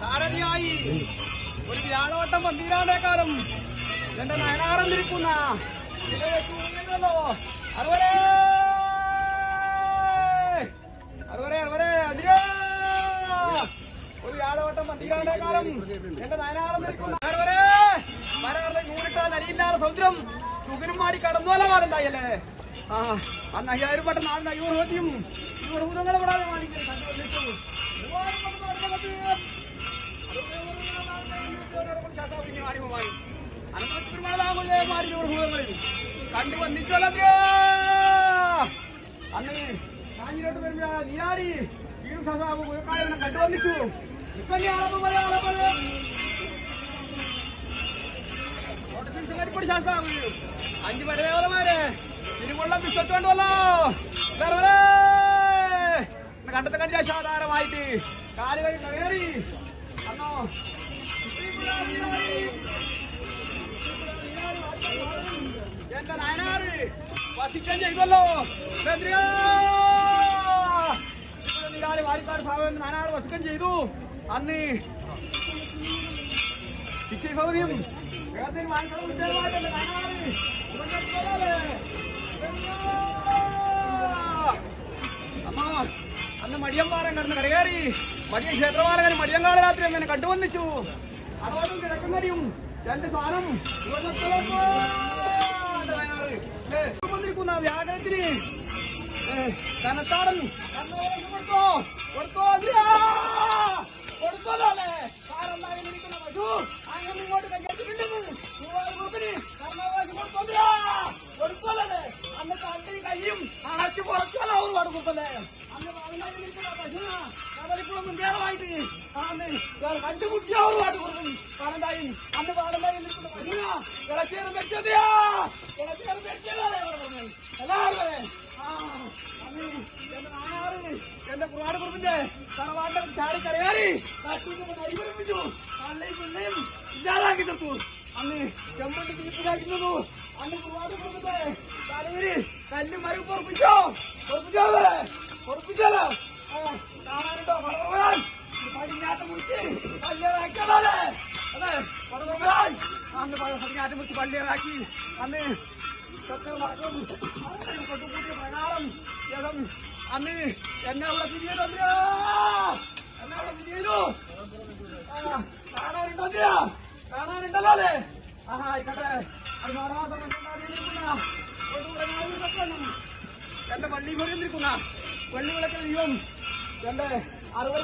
സാരഥിയായി ഒരു വ്യാഴോട്ടം പന്തീരാണ്ടേ കാലം എന്റെ നയനാരം തിരിക്കുന്ന അറുപതേ! അറുപതേ അറുപതേ അധികം! ഒരു വ്യാഴോട്ടം പന്തീരാണ്ടേ കാലം എന്റെ നയനാരം തിരിക്കുന്ന അറുപതേ! മരകളുടെ നൂറിട്ടാൽ അരിയില്ലാതെ സൗദ്രം ചുകിനും മാടി കടന്നുവല്ല കാലുണ്ടായല്ലേ ആ അന്ന് അയ്യായിരം പെട്ട നാടിന് അയ്യൂറ് ഹോദ്യം ഇരുപത് ഭൂതങ്ങളെ വിടാതെ മാണിക്കുന്നു കണ്ടു പെട്ടെന്ന് വന്നിട്ടല്ലോ അന്ന് കാഞ്ഞിരോട്ട് വരുമ്പോ നീരാടി വീടും സഹാബും കണ്ടു വന്നിട്ടു. ഇപ്പൊ അളവ് പോലെ അളവ് പോലെ അഞ്ച് പരദേവതമാര് തിരുമുള്ള ബിസ്ക്കറ്റ് കൊണ്ടുവല്ലോ കണ്ടത്തെ കണ്ടി അസാധാരമായിട്ട് കാലുകൾ കയറി. അന്നോ എന്റെ നയനാറ് വസിക്കം ചെയ്തല്ലോ. നീരാളി വാരിക്കാർ ഭാവം നയനാറ് വസിക്കം ചെയ്തു. അന്ന് ശിക്ഷ സൗകര്യം വാങ്ങിക്കണം ഉദ്യോഗമായിട്ട് നയനാറ് നായനാറ് മടിയമ്പാറം കടന്ന് കരകയറി. മടിയ ക്ഷേത്രപാലകൻ മടിയങ്കാള രാത്രി എന്നെ കണ്ടുവന്നിച്ചു. അറുപതും കിടക്കുന്നടിയും രണ്ട് സാധനം വന്നിരിക്കുന്ന വ്യാകരത്തിന് കനത്താടൻ. കൊടുത്തോ കൊടുത്തോ മുൻകേറമായിട്ട് അന്ന് കണ്ടുകുട്ടിയാ ഒരുപാട് കൊടുക്കും പാടണ്ടായി അന്ന് പാടണ്ടായി കിളച്ചേരം വെച്ചതിയാ കിളച്ചേരം വെച്ചതേ എല്ലാവരും എന്റെ പുറാട് കുറുപ്പിന്റെ തറവാട്ടെ ചാടി കരയാറി. പിള്ളയും ഇല്ലാതാക്കി തീർത്തു. അന്ന് ചെമ്പണ്ടി തീർപ്പിലാക്കുന്നത് അന്ന് പുറാട് കുറുപ്പിന്റെ തലയിൽ കല്ല് മരുപ്പ് ഉറപ്പിച്ചോ ഉറപ്പിച്ചോ പൊറപ്പിച്ചാലോ അന്ന് പടിഞ്ഞാട്ടം മുറിച്ച് പള്ളിയിറാക്കി അന്ന് കൊട്ടുകൂട്ടിയ പ്രകാരം യഥം അന്ന് എന്നെ അവിടെ തിരിയതോ എന്നെ അവിടെ തിരിയതു കാണാനുണ്ടോ? കാണാനുണ്ടല്ലോ അല്ലേ ആഹാ ആയിക്കോട്ടെ അത് കാണാതെ എന്റെ പള്ളി പോയി നിൽക്കുന്ന പള്ളി വിളക്കിൽ ദൈവം എന്റെ അറുപത്